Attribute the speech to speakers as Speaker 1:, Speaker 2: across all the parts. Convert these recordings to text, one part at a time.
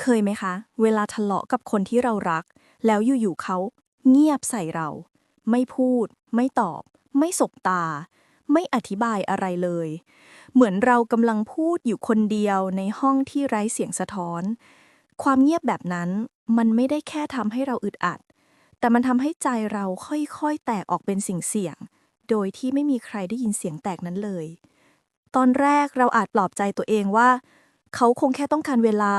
Speaker 1: เคยไหมคะ เวลาทะเลาะกับคนที่เรารัก แล้วอยู่ๆเขา เงียบใส่เรา ไม่พูด ไม่ตอบ ไม่สบตา ไม่อธิบายอะไรเลย เหมือนเรากำลังพูดอยู่คนเดียวในห้องที่ไร้เสียงสะท้อน ความเงียบแบบนั้นมันไม่ได้แค่ทำให้เราอึดอัด แต่มันทำให้ใจเราค่อยๆ แตกออกเป็นสิ่งเสียง โดยที่ไม่มีใครได้ยินเสียงแตกนั้นเลย ตอนแรกเราอาจปลอบใจตัวเองว่า เขาคงแค่ต้องการเวลา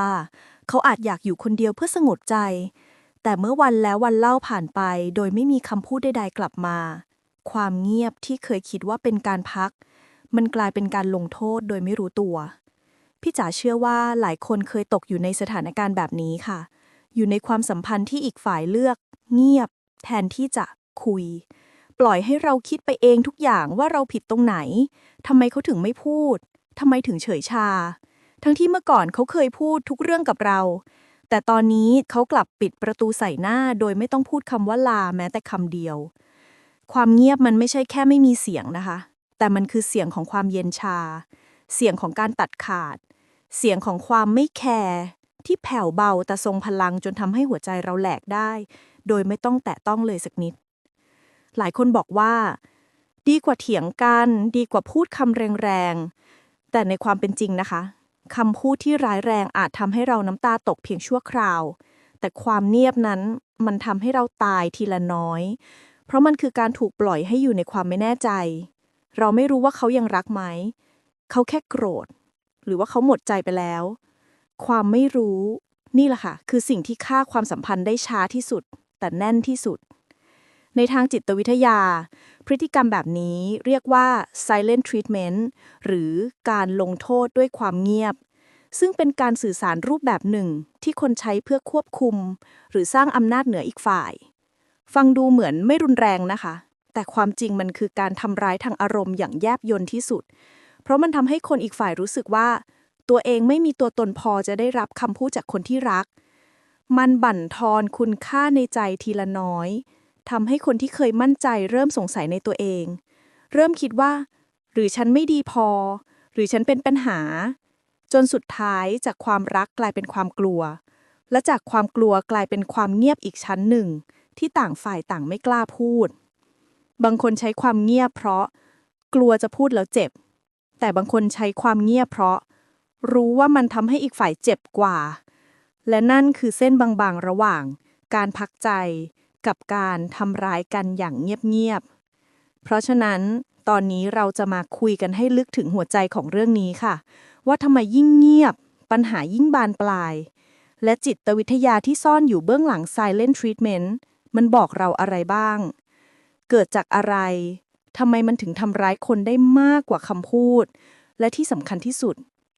Speaker 1: เขาอาจอยากอยู่คนเดียวเพื่อสงบใจ แต่เมื่อวันแล้ววันเล่าผ่านไปโดยไม่มีคำพูดใดๆกลับมา ความเงียบที่เคยคิดว่าเป็นการพัก มันกลายเป็นการลงโทษโดยไม่รู้ตัว พี่จ๋าเชื่อว่าหลายคนเคยตกอยู่ในสถานการณ์แบบนี้ค่ะ อยู่ในความสัมพันธ์ที่อีกฝ่ายเลือก เงียบ แทนที่จะคุย ปล่อยให้เราคิดไปเองทุกอย่างว่าเราผิดตรงไหนทำไมเขาถึงไม่พูดทำไมถึงเฉยชา ทั้งที่เมื่อก่อนเขาเคยพูดทุกเรื่องกับเรา แต่ตอนนี้เขากลับปิดประตูใส่หน้าโดยไม่ต้องพูดคำว่าลาแม้แต่คำเดียว ความเงียบมันไม่ใช่แค่ไม่มีเสียงนะคะ แต่มันคือเสียงของความเย็นชา เสียงของการตัดขาด เสียงของความไม่แคร์ที่แผ่วเบาแต่ทรงพลังจนทำให้หัวใจเราแหลกได้ โดยไม่ต้องแตะต้องเลยสักนิด หลายคนบอกว่า ดีกว่าเถียงกัน ดีกว่าพูดคำแรงๆแต่ในความเป็นจริงนะคะ คำพูดที่ร้ายแรงอาจทำให้เราน้ำตาตกเพียงชั่วคราว แต่ความเงียบนั้นมันทำให้เราตายทีละน้อย เพราะมันคือการถูกปล่อยให้อยู่ในความไม่แน่ใจ เราไม่รู้ว่าเขายังรักไหม เขาแค่โกรธ หรือว่าเขาหมดใจไปแล้ว ความไม่รู้ นี่แหละค่ะ คือสิ่งที่ฆ่าความสัมพันธ์ได้ช้าที่สุด แต่แน่นที่สุด ในทางจิตวิทยา พฤติกรรมแบบนี้เรียกว่า silent treatment หรือการลงโทษด้วยความเงียบ ซึ่งเป็นการสื่อสารรูปแบบหนึ่งที่คนใช้เพื่อควบคุม หรือสร้างอำนาจเหนืออีกฝ่าย ฟังดูเหมือนไม่รุนแรงนะคะ แต่ความจริงมันคือการทำร้ายทางอารมณ์อย่างแยบยลที่สุด เพราะมันทำให้คนอีกฝ่ายรู้สึกว่า ตัวเองไม่มีตัวตนพอจะได้รับคำพูดจากคนที่รัก มันบั่นทอนคุณค่าในใจทีละน้อย ทำให้คนที่เคยมั่นใจเริ่มสงสัยในตัวเอง เริ่มคิดว่า หรือฉันไม่ดีพอ หรือฉันเป็นปัญหา จนสุดท้ายจากความรักกลายเป็นความกลัว และจากความกลัวกลายเป็นความเงียบอีกชั้นหนึ่ง ที่ต่างฝ่ายต่างไม่กล้าพูด บางคนใช้ความเงียบเพราะ กลัวจะพูดแล้วเจ็บ แต่บางคนใช้ความเงียบเพราะ รู้ว่ามันทำให้อีกฝ่ายเจ็บกว่า และนั่นคือเส้นบางๆระหว่าง การพักใจ กับการทำร้ายกันอย่างเงียบๆ เพราะฉะนั้นตอนนี้เราจะมาคุยกันให้ลึกถึงหัวใจของเรื่องนี้ค่ะ ว่าทำไมยิ่งเงียบ ปัญหายิ่งบานปลาย และจิตวิทยาที่ซ่อนอยู่เบื้องหลัง silent treatment มันบอกเราอะไรบ้าง เกิดจากอะไรทำไมมันถึงทำร้ายคนได้มากกว่าคำพูด และที่สำคัญที่สุด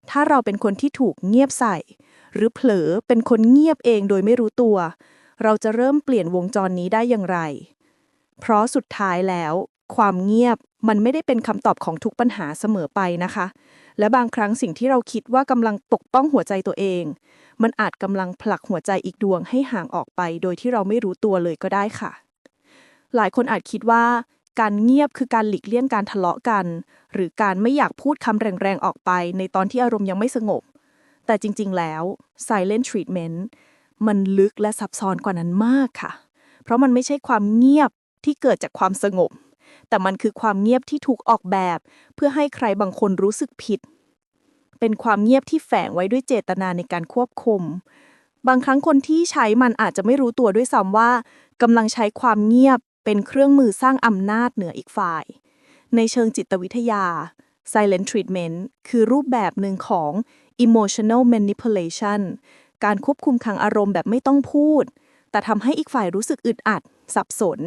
Speaker 1: ถ้าเราเป็นคนที่ถูกเงียบใส่ หรือเผลอเป็นคนเงียบเองโดยไม่รู้ตัว เราจะเริ่มเปลี่ยนวงจรนี้ได้อย่างไร เพราะสุดท้ายแล้ว ความเงียบมันไม่ได้เป็นคำตอบของทุกปัญหาเสมอไปนะคะ และบางครั้งสิ่งที่เราคิดว่ากำลังปกป้องหัวใจตัวเอง มันอาจกำลังผลักหัวใจอีกดวงให้ห่างออกไป โดยที่เราไม่รู้ตัวเลยก็ได้ค่ะ หลายคนอาจคิดว่าการเงียบคือการหลีกเลี่ยงการทะเลาะกัน หรือการไม่อยากพูดคำแรงๆ ออกไป ในตอนที่อารมณ์ยังไม่สงบ แต่จริงๆแล้ว silent treatment มันลึกและซับซ้อนกว่านั้นมากค่ะ เพราะมันไม่ใช่ความเงียบที่เกิดจากความสงบ แต่มันคือความเงียบที่ถูกออกแบบ เพื่อให้ใครบางคนรู้สึกผิด เป็นความเงียบที่แฝงไว้ด้วยเจตนาในการควบคุม บางครั้งคนที่ใช้มันอาจจะไม่รู้ตัวด้วยซ้ำว่ากำลังใช้ความเงียบเป็นเครื่องมือสร้างอำนาจเหนืออีกฝ่าย ในเชิงจิตวิทยา silent treatment คือรูปแบบหนึ่งของ emotional manipulation การควบคุมทางอารมณ์แบบไม่ต้องพูด แต่ทำให้อีกฝ่ายรู้สึกอึดอัด สับสน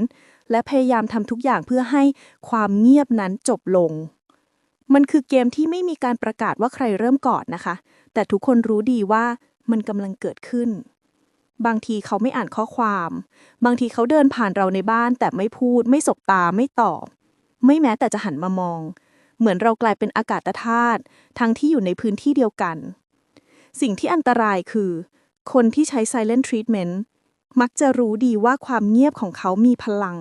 Speaker 1: และพยายามทำทุกอย่างเพื่อให้ความเงียบนั้นจบลง มันคือเกมที่ไม่มีการประกาศว่าใครเริ่มก่อนนะคะ แต่ทุกคนรู้ดีว่ามันกำลังเกิดขึ้น บางทีเขาไม่อ่านข้อความ บางทีเขาเดินผ่านเราในบ้าน แต่ไม่พูด ไม่สบตาไม่ตอบ ไม่แม้แต่จะหันมามอง เหมือนเรากลายเป็นอากาศธาตุทั้งที่อยู่ในพื้นที่เดียวกัน สิ่งที่อันตรายคือ คนที่ใช้ silent treatment มักจะรู้ดีว่าความเงียบของเขามีพลัง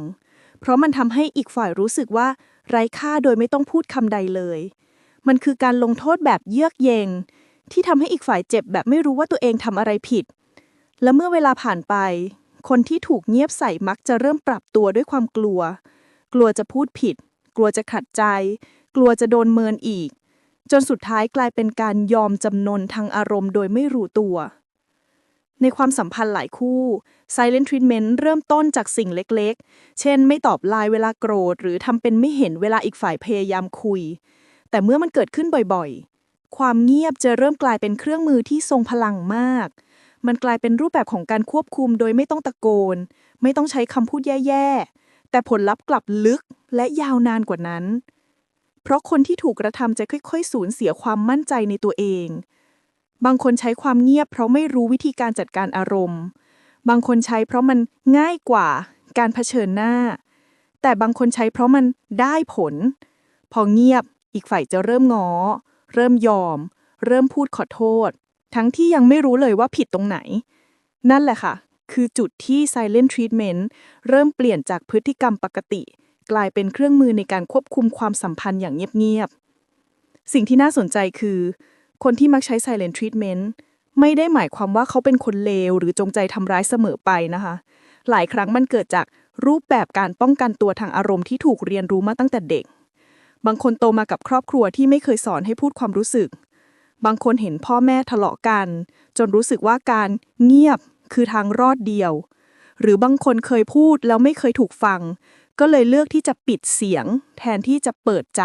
Speaker 1: เพราะมันทำให้อีกฝ่ายรู้สึกว่า ไร้ค่าโดยไม่ต้องพูดคำใดเลย มันคือการลงโทษแบบเยือกเย็นที่ทำให้อีกฝ่ายเจ็บแบบไม่รู้ว่าตัวเองทำอะไรผิด และเมื่อเวลาผ่านไป คนที่ถูกเงียบใส่มักจะเริ่มปรับตัวด้วยความกลัว กลัวจะพูดผิด กลัวจะขัดใจ กลัวจะโดนเมินอีก จนสุดท้ายกลายเป็นการยอมจำนนทางอารมณ์โดยไม่รู้ตัว ในความสัมพันธ์หลายคู่ silent treatment เริ่มต้นจากสิ่งเล็กๆ เช่น ไม่ตอบไลน์เวลาโกรธ หรือทำเป็นไม่เห็นเวลาอีกฝ่ายพยายามคุย แต่เมื่อมันเกิดขึ้นบ่อยๆ ความเงียบจะเริ่มกลายเป็นเครื่องมือที่ทรงพลังมาก มันกลายเป็นรูปแบบของการควบคุมโดยไม่ต้องตะโกน ไม่ต้องใช้คำพูดแย่ๆ แต่ผลลัพธ์กลับลึกและยาวนานกว่านั้น เพราะคนที่ถูกกระทำจะค่อยๆ สูญเสียความมั่นใจในตัวเอง บางคนใช้ความเงียบเพราะไม่รู้วิธีการจัดการอารมณ์ บางคนใช้เพราะมันง่ายกว่าการเผชิญหน้า แต่บางคนใช้เพราะมันได้ผล พอเงียบอีกฝ่ายจะเริ่มง้อ เริ่มยอม เริ่มพูดขอโทษ ทั้งที่ยังไม่รู้เลยว่าผิดตรงไหน นั่นแหละค่ะ คือจุดที่ silent treatment เริ่มเปลี่ยนจากพฤติกรรมปกติ กลายเป็นเครื่องมือในการควบคุมความสัมพันธ์อย่างเงียบๆ สิ่งที่น่าสนใจคือ คนที่มักใช้ silent treatment ไม่ได้หมายความว่าเขาเป็นคนเลว หรือจงใจทำร้ายเสมอไปนะคะ หลายครั้งมันเกิดจากรูปแบบการป้องกันตัวทางอารมณ์ที่ถูกเรียนรู้มาตั้งแต่เด็ก บางคนโตมากับครอบครัวที่ไม่เคยสอนให้พูดความรู้สึก บางคนเห็นพ่อแม่ทะเลาะกัน จนรู้สึกว่าการเงียบคือทางรอดเดียว หรือบางคนเคยพูดแล้วไม่เคยถูกฟัง ก็เลยเลือกที่จะปิดเสียง แทนที่จะเปิดใจ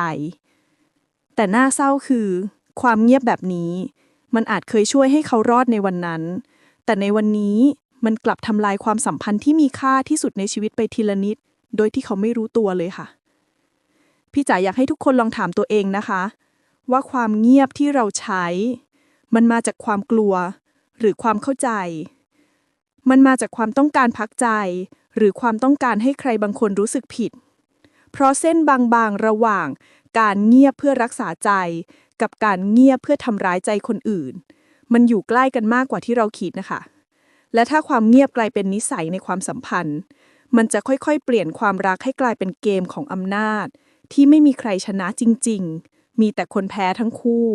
Speaker 1: แต่น่าเศร้าคือ ความเงียบแบบนี้ มันอาจเคยช่วยให้เขารอดในวันนั้น แต่ในวันนี้มันกลับทำลายความสัมพันธ์ที่มีค่าที่สุดในชีวิตไปทีละนิด โดยที่เขาไม่รู้ตัวเลยค่ะ พี่จ๋าอยากให้ทุกคนลองถามตัวเองนะคะ ว่าความเงียบที่เราใช้ มันมาจากความกลัว หรือความเข้าใจ มันมาจากความต้องการพักใจ หรือความต้องการให้ใครบางคนรู้สึกผิด เพราะเส้นบางๆระหว่าง การเงียบเพื่อรักษาใจ กับการเงียบเพื่อทำร้ายใจคนอื่น มันอยู่ใกล้กันมากกว่าที่เราคิดนะคะ และถ้าความเงียบกลายเป็นนิสัยในความสัมพันธ์ มันจะค่อยๆ เปลี่ยนความรักให้กลายเป็นเกมของอำนาจ ที่ไม่มีใครชนะจริง ๆ มีแต่คนแพ้ทั้งคู่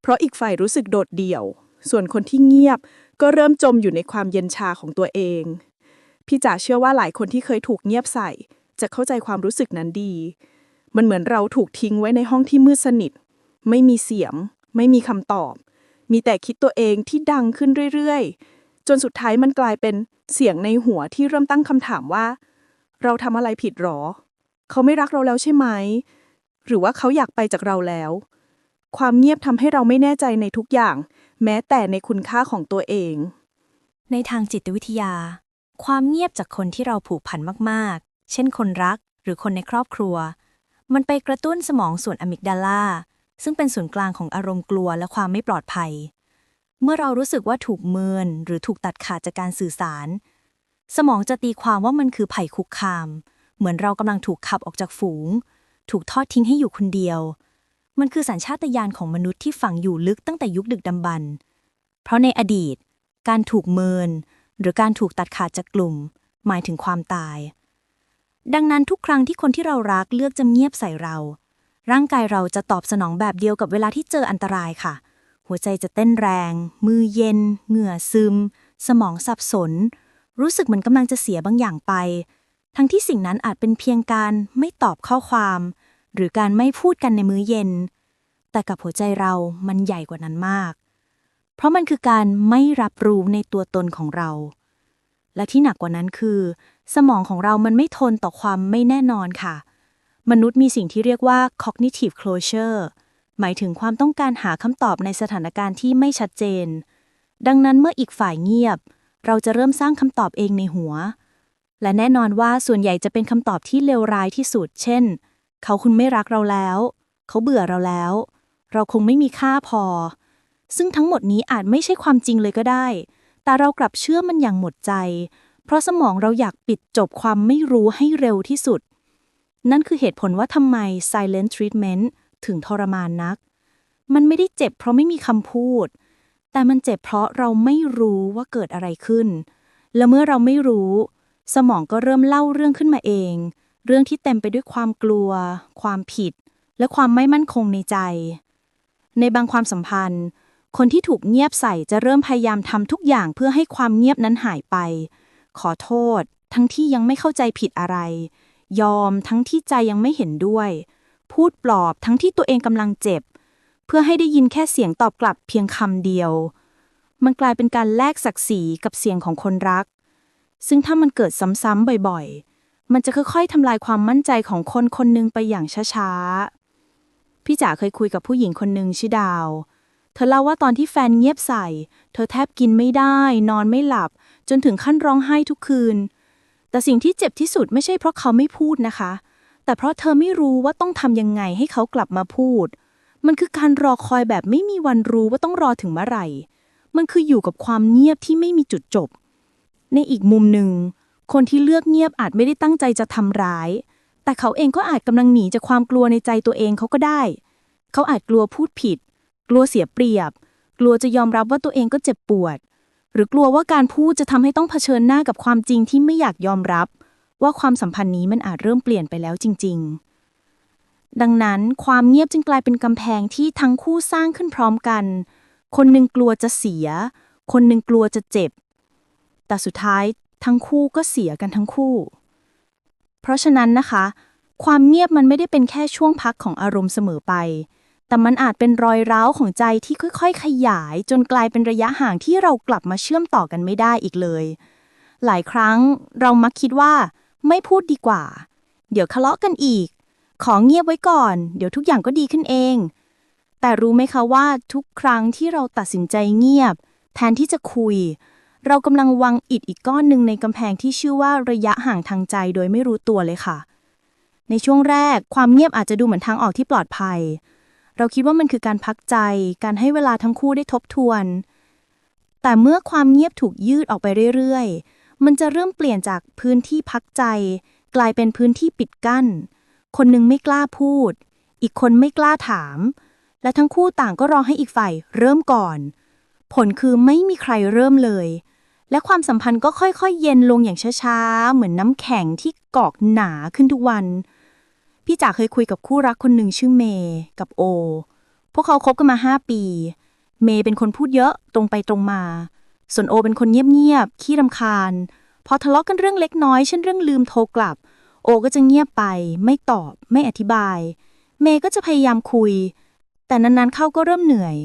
Speaker 1: เพราะอีกฝ่ายรู้สึกโดดเดี่ยว ส่วนคนที่เงียบก็เริ่มจมอยู่ในความเย็นชาของตัวเอง พี่จ๋าเชื่อว่าหลายคนที่เคยถูกเงียบใส่ จะเข้าใจความรู้สึกนั้นดี มันเหมือนเราถูกทิ้งไว้ในห้องที่มืดสนิท ไม่มีเสียง ไม่มีคำตอบ มีแต่คิดตัวเองที่ดังขึ้นเรื่อยๆ จนสุดท้ายมันกลายเป็นเสียงในหัวที่เริ่มตั้งคำถามว่า เราทำอะไรผิดหรอ เขาไม่รักเราแล้วใช่ไหม หรือว่าเขาอยากไปจากเราแล้ว ความเงียบทำให้เราไม่แน่ใจในทุกอย่าง แม้แต่ในคุณค่าของตัวเอง
Speaker 2: ในทางจิตวิทยา ความเงียบจากคนที่เราผูกพันมากๆ เช่นคนรักหรือคนในครอบครัว มันไปกระตุ้นสมองส่วนอะมิกดาลาซึ่งเป็นศูนย์กลางของอารมณ์กลัวและความไม่ปลอดภัย เมื่อเรารู้สึกว่าถูกเมินหรือถูกตัดขาดจากการสื่อสาร สมองจะตีความว่ามันคือภัยคุกคาม เหมือนเรากำลังถูกขับออกจากฝูง ถูกทอดทิ้งให้อยู่คนเดียว มันคือสัญชาตญาณของมนุษย์ที่ฝังอยู่ลึกตั้งแต่ยุคดึกดำบรรพ์เพราะในอดีต การถูกเมิน หรือการถูกตัดขาดจากกลุ่ม หมายถึงความตาย ดังนั้นทุกครั้งที่คนที่เรารักเลือกจะเงียบใส่เรา ร่างกายเราจะตอบสนองแบบเดียวกับเวลาที่เจออันตรายค่ะ หัวใจจะเต้นแรง มือเย็น เหงื่อซึม สมองสับสน รู้สึกเหมือนกำลังจะเสียบางอย่างไป ทั้งที่สิ่งนั้นอาจเป็นเพียงการไม่ตอบข้อความ หรือการไม่พูดกันในมื้อเย็น แต่กับหัวใจเรามันใหญ่กว่านั้นมาก เพราะมันคือการไม่รับรู้ในตัวตนของเรา และที่หนักกว่านั้นคือ สมองของเรามันไม่ทนต่อความไม่แน่นอนค่ะ มนุษย์มีสิ่งที่เรียกว่า cognitive closure หมายถึงความต้องการหาคำตอบในสถานการณ์ที่ไม่ชัดเจน ดังนั้นเมื่ออีกฝ่ายเงียบ เราจะเริ่มสร้างคำตอบเองในหัว และแน่นอนว่าส่วนใหญ่จะเป็นคำตอบที่เลวร้ายที่สุด เช่น เขาคุณไม่รักเราแล้ว เขาเบื่อเราแล้ว เราคงไม่มีค่าพอ ซึ่งทั้งหมดนี้อาจไม่ใช่ความจริงเลยก็ได้ แต่เรากลับเชื่อมันอย่างหมดใจ เพราะสมองเราอยากปิดจบความไม่รู้ให้เร็วที่สุด นั่นคือเหตุผลว่าทำไม silent treatment ถึงทรมานนัก มันไม่ได้เจ็บเพราะไม่มีคำพูด แต่มันเจ็บเพราะเราไม่รู้ว่าเกิดอะไรขึ้น และเมื่อเราไม่รู้ สมองก็เริ่มเล่าเรื่องขึ้นมาเอง เรื่องที่เต็มไปด้วยความกลัว ความผิด และความไม่มั่นคงในใจ ในบางความสัมพันธ์ คนที่ถูกเงียบใส่จะเริ่มพยายามทำทุกอย่างเพื่อให้ความเงียบนั้นหายไป ขอโทษ ทั้งที่ยังไม่เข้าใจผิดอะไร ยอมทั้งที่ใจยังไม่เห็นด้วย พูดปลอบทั้งที่ตัวเองกำลังเจ็บ เพื่อให้ได้ยินแค่เสียงตอบกลับเพียงคำเดียว มันกลายเป็นการแลกศักดิ์ศรีกับเสียงของคนรัก ซึ่งถ้ามันเกิดซ้ำๆบ่อยๆ มันจะค่อยๆทำลายความมั่นใจของคนคนหนึ่งไปอย่างช้าๆ พี่จ๋าเคยคุยกับผู้หญิงคนหนึ่งชื่อดาว เธอเล่าว่าตอนที่แฟนเงียบใส่ เธอแทบกินไม่ได้ นอนไม่หลับ จนถึงขั้นร้องไห้ทุกคืน แต่สิ่งที่เจ็บที่สุดไม่ใช่เพราะเขาไม่พูดนะคะ แต่เพราะเธอไม่รู้ว่าต้องทำยังไงให้เขากลับมาพูด มันคือการรอคอยแบบไม่มีวันรู้ว่าต้องรอถึงเมื่อไหร่ มันคืออยู่กับความเงียบที่ไม่มีจุดจบ ในอีกมุมหนึ่ง คนที่เลือกเงียบอาจไม่ได้ตั้งใจจะทำร้าย แต่เขาเองก็อาจกำลังหนีจากความกลัวในใจตัวเองเขาก็ได้ เขาอาจกลัวพูดผิด กลัวเสียเปรียบ กลัวจะยอมรับว่าตัวเองก็เจ็บปวด หรือกลัวว่าการพูดจะทำให้ต้องเผชิญหน้ากับความจริงที่ไม่อยากยอมรับ ว่าความสัมพันธ์นี้มันอาจเริ่มเปลี่ยนไปแล้วจริง ๆดังนั้นความเงียบจึงกลายเป็นกำแพงที่ทั้งคู่สร้างขึ้นพร้อมกัน คนหนึ่งกลัวจะเสีย คนหนึ่งกลัวจะเจ็บ แต่สุดท้าย ทั้งคู่ก็เสียกันทั้งคู่ เพราะฉะนั้นนะคะ ความเงียบมันไม่ได้เป็นแค่ช่วงพักของอารมณ์เสมอไป แต่มันอาจเป็นรอยร้าวของใจที่ค่อยๆ ขยาย จนกลายเป็นระยะห่างที่เรากลับมาเชื่อมต่อกันไม่ได้อีกเลย หลายครั้งเรามักคิดว่า ไม่พูดดีกว่า เดี๋ยวทะเลาะกันอีก ของเงียบไว้ก่อน เดี๋ยวทุกอย่างก็ดีขึ้นเอง แต่รู้ไหมคะว่าทุกครั้งที่เราตัดสินใจเงียบ แทนที่จะคุย เรากำลังวางอิฐอีกก้อนหนึ่งในกำแพงที่ชื่อว่าระยะห่างทางใจโดยไม่รู้ตัวเลยค่ะ ในช่วงแรกความเงียบอาจจะดูเหมือนทางออกที่ปลอดภัย เราคิดว่ามันคือการพักใจ การให้เวลาทั้งคู่ได้ทบทวน แต่เมื่อความเงียบถูกยืดออกไปเรื่อยๆ มันจะเริ่มเปลี่ยนจากพื้นที่พักใจ กลายเป็นพื้นที่ปิดกั้น คนหนึ่งไม่กล้าพูด อีกคนไม่กล้าถาม และทั้งคู่ต่างก็รอให้อีกฝ่ายเริ่มก่อน ผลคือไม่มีใครเริ่มเลย และความสัมพันธ์ก็ค่อยๆ เย็นลงอย่างช้าๆ เหมือนน้ำแข็งที่กอกหนาขึ้นทุกวัน พี่จ๋าเคยคุยกับคู่รักคนหนึ่งชื่อเมย์กับโอ พวกเขาคบกันมา 5 ปี เมย์เป็นคนพูดเยอะตรงไปตรงมา ส่วนโอเป็นคนเงียบๆ ขี้รำคาญ พอทะเลาะกันเรื่องเล็กน้อย เช่นเรื่องลืมโทรกลับ โอก็จะเงียบไป ไม่ตอบ ไม่อธิบาย เมย์ก็จะพยายามคุย แต่นานๆ เข้าก็เริ่มเหนื่อย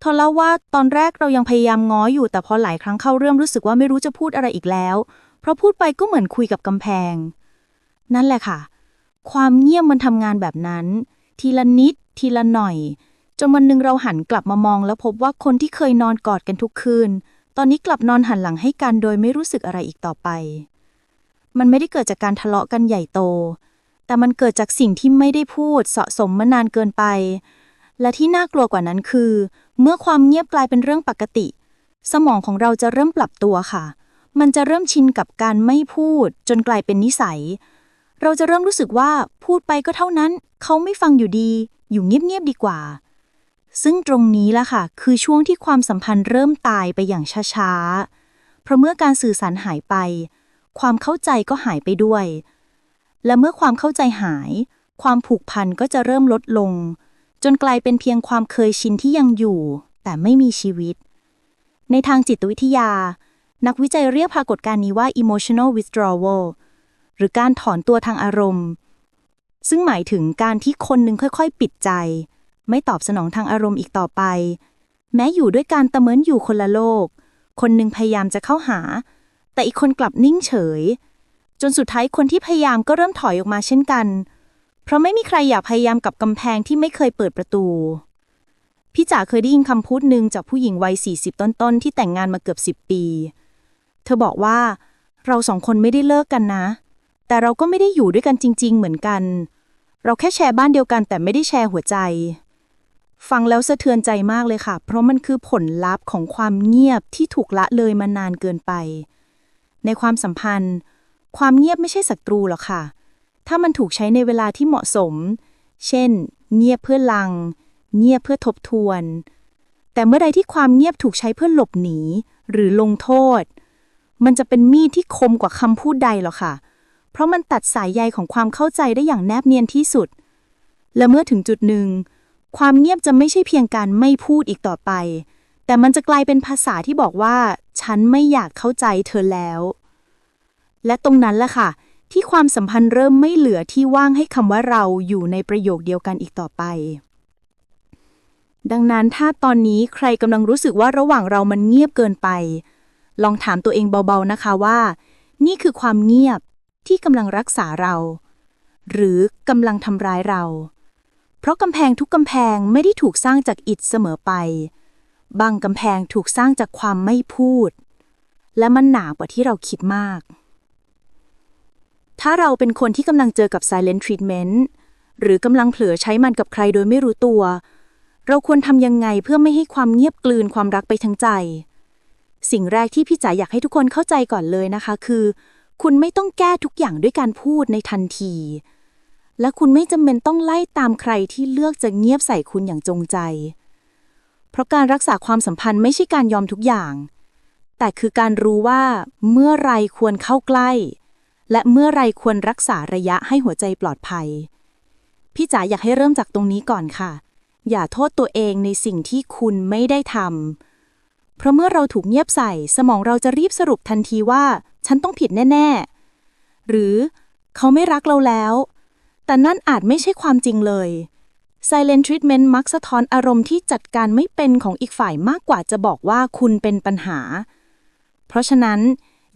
Speaker 2: เธอเล่าว่าตอนแรกเรายังพยายามง้ออยู่แต่พอหลายครั้งเข้าเริ่มรู้สึกว่าไม่รู้จะพูดอะไรอีกแล้ว เพราะพูดไปก็เหมือนคุยกับกำแพง นั่นแหละค่ะ ความเงียบมันทำงานแบบนั้น ทีละนิด ทีละหน่อย จนวันหนึ่งเราหันกลับมามองแล้วพบว่าคนที่เคยนอนกอดกันทุกคืน ตอนนี้กลับนอนหันหลังให้กันโดยไม่รู้สึกอะไรอีกต่อไป มันไม่ได้เกิดจากการทะเลาะกันใหญ่โต แต่มันเกิดจากสิ่งที่ไม่ได้พูดสะสมมานานเกินไป และที่น่ากลัวกว่านั้นคือ เมื่อความเงียบกลายเป็นเรื่องปกติ สมองของเราจะเริ่มปรับตัวค่ะ มันจะเริ่มชินกับการไม่พูด จนกลายเป็นนิสัย เราจะเริ่มรู้สึกว่าพูดไปก็เท่านั้น เขาไม่ฟังอยู่ดี อยู่เงียบๆดีกว่า ซึ่งตรงนี้ละค่ะ คือช่วงที่ความสัมพันธ์เริ่มตายไปอย่างช้าๆ เพราะเมื่อการสื่อสารหายไป ความเข้าใจก็หายไปด้วย และเมื่อความเข้าใจหาย ความผูกพันก็จะเริ่มลดลง จนกลายเป็นเพียงความเคยชินที่ยังอยู่ แต่ไม่มีชีวิต ในทางจิตวิทยา นักวิจัยเรียกปรากฏการณ์นี้ว่า emotional withdrawal หรือการถอนตัวทางอารมณ์ ซึ่งหมายถึงการที่คนหนึ่งค่อยๆ ปิดใจ ไม่ตอบสนองทางอารมณ์อีกต่อไป แม้อยู่ด้วยการตะเมินอยู่คนละโลก คนหนึ่งพยายามจะเข้าหา แต่อีกคนกลับนิ่งเฉย จนสุดท้ายคนที่พยายามก็เริ่มถอยออกมาเช่นกันเราะไม่มีใครอยากพยายามกับกำแพงที่ไม่เคยเปิดประตู พี่จ๋าเคยได้ยินคำพูดหนึ่งจากผู้หญิงวัย 40 ต้นๆ ที่แต่งงานมาเกือบ 10 ปี เธอบอกว่า เราสองคนไม่ได้เลิกกันนะ แต่เราก็ไม่ได้อยู่ด้วยกันจริง ๆ เหมือนกัน เราแค่แชร์บ้านเดียวกันแต่ไม่ได้แชร์หัวใจ ฟังแล้วสะเทือนใจมากเลยค่ะ เพราะมันคือผลลัพธ์ของความเงียบที่ถูกละเลยมานานเกินไป ในความสัมพันธ์ ความเงียบไม่ใช่ศัตรูหรอกค่ะ ถ้ามันถูกใช้ในเวลาที่เหมาะสม เช่น เงียบเพื่อลัง เงียบเพื่อทบทวน แต่เมื่อใดที่ความเงียบถูกใช้เพื่อหลบหนี หรือลงโทษ มันจะเป็นมีดที่คมกว่าคำพูดใดหรอกค่ะ เพราะมันตัดสายใยของความเข้าใจได้อย่างแนบเนียนที่สุด และเมื่อถึงจุดหนึ่ง ความเงียบจะไม่ใช่เพียงการไม่พูดอีกต่อไป แต่มันจะกลายเป็นภาษาที่บอกว่า ฉันไม่อยากเข้าใจเธอแล้ว และตรงนั้นแหละค่ะ ที่ความสัมพันธ์เริ่มไม่เหลือที่ว่างให้คำว่าเราอยู่ในประโยคเดียวกันอีกต่อไป ดังนั้นถ้าตอนนี้ใครกำลังรู้สึกว่าระหว่างเรามันเงียบเกินไป ลองถามตัวเองเบาๆนะคะว่า นี่คือความเงียบที่กำลังรักษาเรา หรือกำลังทำร้ายเรา เพราะกำแพงทุกกำแพงไม่ได้ถูกสร้างจากอิฐเสมอไป บางกำแพงถูกสร้างจากความไม่พูด และมันหนากว่าที่เราคิดมาก ถ้าเราเป็นคนที่กำลังเจอกับ silent treatment หรือกำลังเผลอใช้มันกับใครโดยไม่รู้ตัว เราควรทำยังไงเพื่อไม่ให้ความเงียบกลืนความรักไปทั้งใจ สิ่งแรกที่พี่จ๋าอยากให้ทุกคนเข้าใจก่อนเลยนะคะ คือ คุณไม่ต้องแก้ทุกอย่างด้วยการพูดในทันที และคุณไม่จำเป็นต้องไล่ตามใครที่เลือกจะเงียบใส่คุณอย่างจงใจ เพราะการรักษาความสัมพันธ์ไม่ใช่การยอมทุกอย่าง แต่คือการรู้ว่าเมื่อไรควรเข้าใกล้ และเมื่อไรควรรักษาระยะให้หัวใจปลอดภัย พี่จ๋าอยากให้เริ่มจากตรงนี้ก่อนค่ะ อย่าโทษตัวเองในสิ่งที่คุณไม่ได้ทำเพราะเมื่อเราถูกเงียบใส่ สมองเราจะรีบสรุปทันทีว่า ฉันต้องผิดแน่ ๆ หรือเขาไม่รักเราแล้ว แต่นั่นอาจไม่ใช่ความจริงเลย Silent Treatment มักสะท้อนอารมณ์ที่จัดการไม่เป็นของอีกฝ่ายมากกว่าจะบอกว่าคุณเป็นปัญหา เพราะฉะนั้น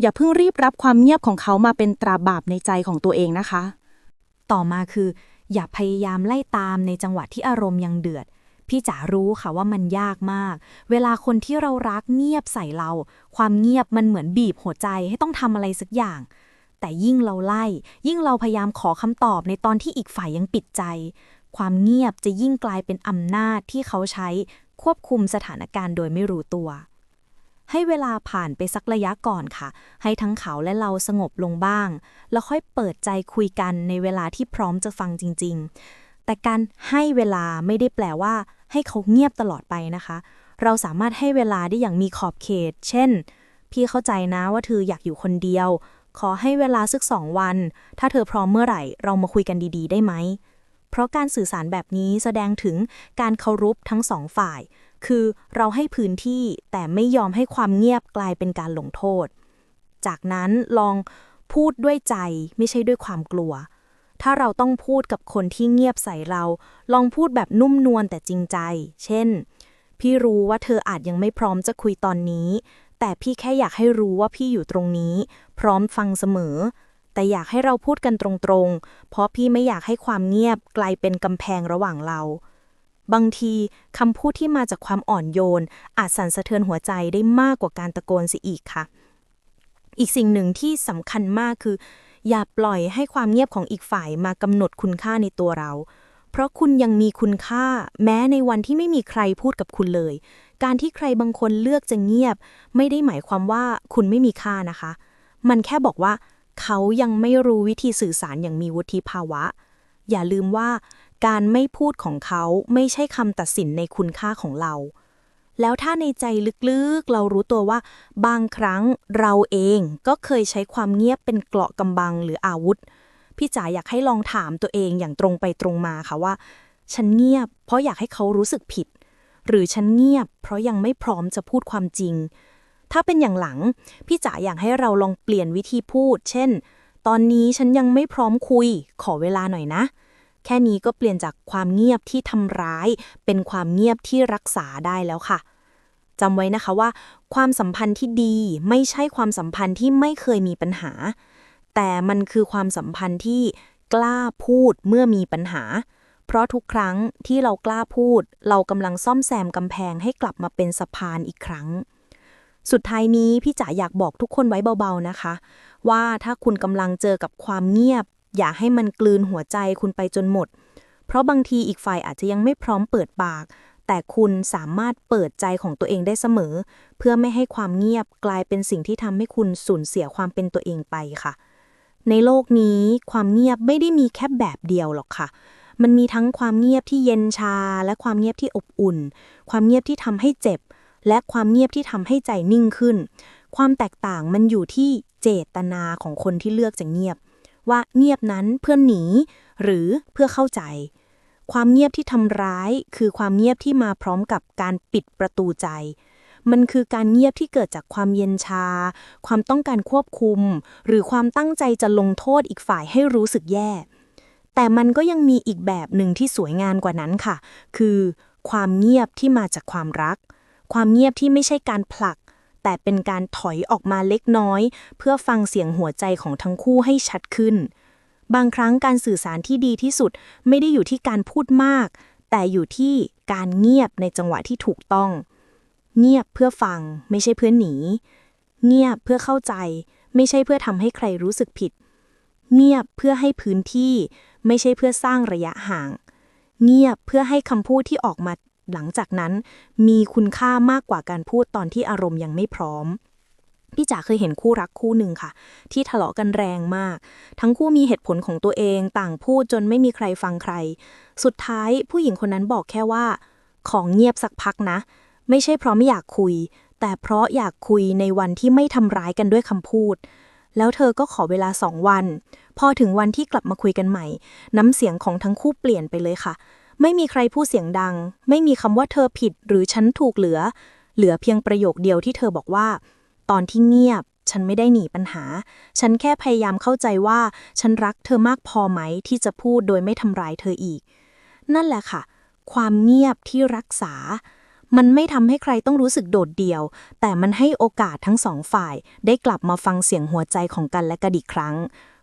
Speaker 2: อย่าเพิ่งรีบรับความเงียบของเขามาเป็นตราบาปในใจของตัวเองนะคะ
Speaker 3: ต่อมาคือ อย่าพยายามไล่ตามในจังหวะที่อารมณ์ยังเดือด พี่จ๋ารู้ค่ะว่ามันยากมาก เวลาคนที่เรารักเงียบใส่เรา ความเงียบมันเหมือนบีบหัวใจให้ต้องทำอะไรสักอย่าง แต่ยิ่งเราไล่ ยิ่งเราพยายามขอคำตอบในตอนที่อีกฝ่ายยังปิดใจ ความเงียบจะยิ่งกลายเป็นอำนาจที่เขาใช้ควบคุมสถานการณ์โดยไม่รู้ตัว ให้เวลาผ่านไปสักระยะก่อนค่ะ ให้ทั้งเขาและเราสงบลงบ้าง แล้วค่อยเปิดใจคุยกันในเวลาที่พร้อมจะฟังจริง ๆ แต่การให้เวลาไม่ได้แปลว่า ให้เขาเงียบตลอดไปนะคะ เราสามารถให้เวลาได้อย่างมีขอบเขต เช่น พี่เข้าใจนะว่าเธออยากอยู่คนเดียว ขอให้เวลาสักสองวัน ถ้าเธอพร้อมเมื่อไหร่ เรามาคุยกันดี ๆ ได้ไหม เพราะการสื่อสารแบบนี้แสดงถึงการเคารพทั้งสองฝ่าย คือเราให้พื้นที่แต่ไม่ยอมให้ความเงียบกลายเป็นการลงโทษ จากนั้นลองพูดด้วยใจไม่ใช่ด้วยความกลัว ถ้าเราต้องพูดกับคนที่เงียบใส่เรา ลองพูดแบบนุ่มนวลแต่จริงใจ เช่น พี่รู้ว่าเธออาจยังไม่พร้อมจะคุยตอนนี้ แต่พี่แค่อยากให้รู้ว่าพี่อยู่ตรงนี้ พร้อมฟังเสมอ แต่อยากให้เราพูดกันตรงๆ เพราะพี่ไม่อยากให้ความเงียบกลายเป็นกำแพงระหว่างเรา บางทีคำพูดที่มาจากความอ่อนโยน อาจสั่นสะเทือนหัวใจได้มากกว่าการตะโกนเสียอีกค่ะ อีกสิ่งหนึ่งที่สำคัญมากคือ อย่าปล่อยให้ความเงียบของอีกฝ่ายมากำหนดคุณค่าในตัวเรา เพราะคุณยังมีคุณค่า แม้ในวันที่ไม่มีใครพูดกับคุณเลย การที่ใครบางคนเลือกจะเงียบ ไม่ได้หมายความว่าคุณไม่มีค่านะคะ มันแค่บอกว่า เขายังไม่รู้วิธีสื่อสารอย่างมีวุฒิภาวะ อย่าลืมว่า การไม่พูดของเขาไม่ใช่คำตัดสินในคุณค่าของเรา แล้วถ้าในใจลึกๆ เรารู้ตัวว่า บางครั้งเราเองก็เคยใช้ความเงียบเป็นเกราะกำบังหรืออาวุธ พี่จ๋าอยากให้ลองถามตัวเองอย่างตรงไปตรงมาค่ะว่า ฉันเงียบ เพราะอยากให้เขารู้สึกผิด หรือฉันเงียบ เพราะยังไม่พร้อมจะพูดความจริง ถ้าเป็นอย่างหลัง พี่จ๋าอยากให้เราลองเปลี่ยนวิธีพูด เช่น ตอนนี้ฉันยังไม่พร้อมคุย ขอเวลาหน่อยนะ แค่นี้ก็เปลี่ยนจากความเงียบที่ทำร้าย เป็นความเงียบที่รักษาได้แล้วค่ะจำไว้นะคะว่า ความสัมพันธ์ที่ดีไม่ใช่ความสัมพันธ์ที่ไม่เคยมีปัญหา แต่มันคือความสัมพันธ์ที่กล้าพูดเมื่อมีปัญหา เพราะทุกครั้งที่เรากล้าพูด เรากำลังซ่อมแซมกำแพงให้กลับมาเป็นสะพานอีกครั้ง สุดท้ายนี้พี่จ๋าอยากบอกทุกคนไว้เบาๆนะคะ ว่าถ้าคุณกำลังเจอกับความเงียบ อย่าให้มันกลืนหัวใจคุณไปจนหมด เพราะบางทีอีกฝ่ายอาจจะยังไม่พร้อมเปิดปาก แต่คุณสามารถเปิดใจของตัวเองได้เสมอ เพื่อไม่ให้ความเงียบกลายเป็นสิ่งที่ทำให้คุณสูญเสียความเป็นตัวเองไปค่ะ ในโลกนี้ความเงียบไม่ได้มีแค่แบบเดียวหรอกค่ะมันมีทั้งความเงียบที่เย็นชา และความเงียบที่อบอุ่น ความเงียบที่ทำให้เจ็บ และความเงียบที่ทำให้ใจนิ่งขึ้น ความแตกต่างมันอยู่ที่เจตนาของคนที่เลือกจะเงียบ ว่าเงียบนั้นเพื่อหนี หรือเพื่อเข้าใจ ความเงียบที่ทำร้ายคือความเงียบที่มาพร้อมกับการปิดประตูใจ มันคือการเงียบที่เกิดจากความเย็นชา ความต้องการควบคุม หรือความตั้งใจจะลงโทษอีกฝ่ายให้รู้สึกแย่ แต่มันก็ยังมีอีกแบบหนึ่งที่สวยงามกว่านั้นค่ะ คือ ความเงียบที่มาจากความรัก ความเงียบที่ไม่ใช่การผลัก แต่เป็นการถอยออกมาเล็กน้อย เพื่อฟังเสียงหัวใจของทั้งคู่ให้ชัดขึ้น บางครั้งการสื่อสารที่ดีที่สุดไม่ได้อยู่ที่การพูดมาก แต่อยู่ที่การเงียบในจังหวะที่ถูกต้อง เงียบเพื่อฟังไม่ใช่เพื่อหนี เงียบเพื่อเข้าใจ ไม่ใช่เพื่อทำให้ใครรู้สึกผิด เงียบเพื่อให้พื้นที่ ไม่ใช่เพื่อสร้างระยะห่าง เงียบเพื่อให้คำพูดที่ออกมา หลังจากนั้นมีคุณค่ามากกว่าการพูดตอนที่อารมณ์ยังไม่พร้อม พี่จ๋าเคยเห็นคู่รักคู่หนึ่งค่ะ ที่ทะเลาะกันแรงมาก ทั้งคู่มีเหตุผลของตัวเองต่างพูดจนไม่มีใครฟังใคร สุดท้ายผู้หญิงคนนั้นบอกแค่ว่า ของเงียบสักพักนะ ไม่ใช่เพราะไม่อยากคุย แต่เพราะอยากคุยในวันที่ไม่ทำร้ายกันด้วยคำพูดแล้วเธอก็ขอเวลาสองวัน พอถึงวันที่กลับมาคุยกันใหม่ น้ำเสียงของทั้งคู่เปลี่ยนไปเลยค่ะ ไม่มีใครพูดเสียงดัง ไม่มีคำว่าเธอผิดหรือฉันถูกเหลือ เหลือเพียงประโยคเดียวที่เธอบอกว่า ตอนที่เงียบ ฉันไม่ได้หนีปัญหา ฉันแค่พยายามเข้าใจว่า ฉันรักเธอมากพอไหมที่จะพูดโดยไม่ทำร้ายเธออีก นั่นแหละค่ะ ความเงียบที่รักษา มันไม่ทำให้ใครต้องรู้สึกโดดเดี่ยว แต่มันให้โอกาสทั้งสองฝ่าย ได้กลับมาฟังเสียงหัวใจของกันและกันอีกครั้ง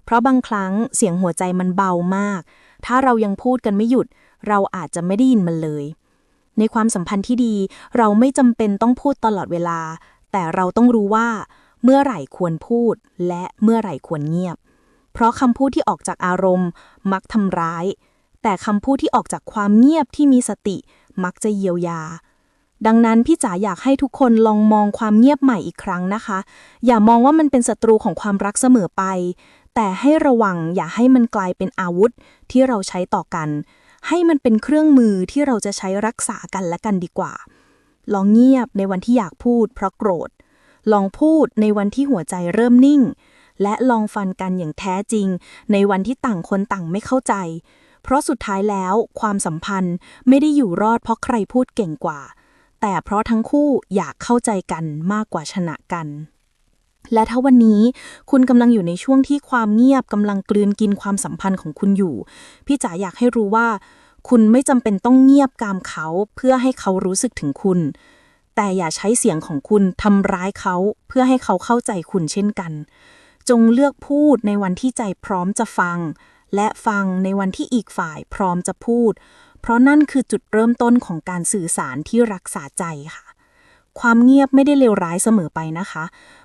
Speaker 3: เพราะบางครั้งเสียงหัวใจมันเบามาก ถ้าเรายังพูดกันไม่หยุด เราอาจจะไม่ได้ยินมันเลย ในความสัมพันธ์ที่ดี เราไม่จำเป็นต้องพูดตลอดเวลา แต่เราต้องรู้ว่า เมื่อไหร่ควรพูด และเมื่อไหร่ควรเงียบ เพราะคำพูดที่ออกจากอารมณ์ มักทำร้าย แต่คำพูดที่ออกจากความเงียบที่มีสติ มักจะเยียวยาดังนั้นพี่จ๋าอยากให้ทุกคนลองมองความเงียบใหม่อีกครั้งนะคะ อย่ามองว่ามันเป็นศัตรูของความรักเสมอไป แต่ให้ระวังอย่าให้มันกลายเป็นอาวุธที่เราใช้ต่อกัน ให้มันเป็นเครื่องมือที่เราจะใช้รักษากันและกันดีกว่า ลองเงียบในวันที่อยากพูดเพราะโกรธ ลองพูดในวันที่หัวใจเริ่มนิ่ง และลองฟันกันอย่างแท้จริง ในวันที่ต่างคนต่างไม่เข้าใจ เพราะสุดท้ายแล้วความสัมพันธ์ไม่ได้อยู่รอดเพราะใครพูดเก่งกว่า แต่เพราะทั้งคู่อยากเข้าใจกันมากกว่าชนะกัน และถ้าวันนี้คุณกำลังอยู่ในช่วงที่ความเงียบกำลังกลืนกินความสัมพันธ์ของคุณอยู่ พี่จ๋าอยากให้รู้ว่า คุณไม่จำเป็นต้องเงียบกามเขาเพื่อให้เขารู้สึกถึงคุณ แต่อย่าใช้เสียงของคุณทำร้ายเขาเพื่อให้เขาเข้าใจคุณเช่นกัน จงเลือกพูดในวันที่ใจพร้อมจะฟัง และฟังในวันที่อีกฝ่ายพร้อมจะพูด เพราะนั่นคือจุดเริ่มต้นของการสื่อสารที่รักษาใจค่ะ ความเงียบไม่ได้เลวร้ายเสมอไปนะคะ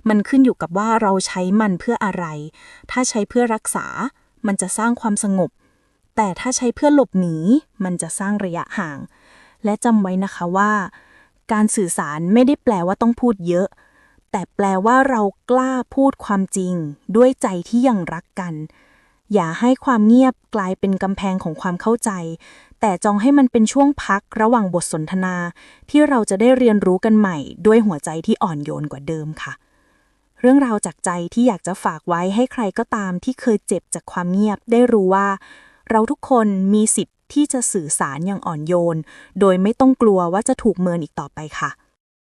Speaker 3: มันขึ้นอยู่กับว่าเราใช้มันเพื่ออะไร ถ้าใช้เพื่อรักษา มันจะสร้างความสงบ แต่ถ้าใช้เพื่อหลบหนี มันจะสร้างระยะห่าง และจำไว้นะคะว่า การสื่อสารไม่ได้แปลว่าต้องพูดเยอะ แต่แปลว่าเรากล้าพูดความจริง ด้วยใจที่ยังรักกัน อย่าให้ความเงียบกลายเป็นกำแพงของความเข้าใจ แต่จองให้มันเป็นช่วงพักระหว่างบทสนทนา ที่เราจะได้เรียนรู้กันใหม่ ด้วยหัวใจที่อ่อนโยนกว่าเดิมค่ะ เรื่องราวจากใจที่อยากจะฝากไว้ให้ใครก็ตามที่เคยเจ็บจากความเงียบได้รู้ว่า เราทุกคนมีสิทธิ์ที่จะสื่อสารอย่างอ่อนโยน โดยไม่ต้องกลัวว่าจะถูกเมินอีกต่อไปค่ะ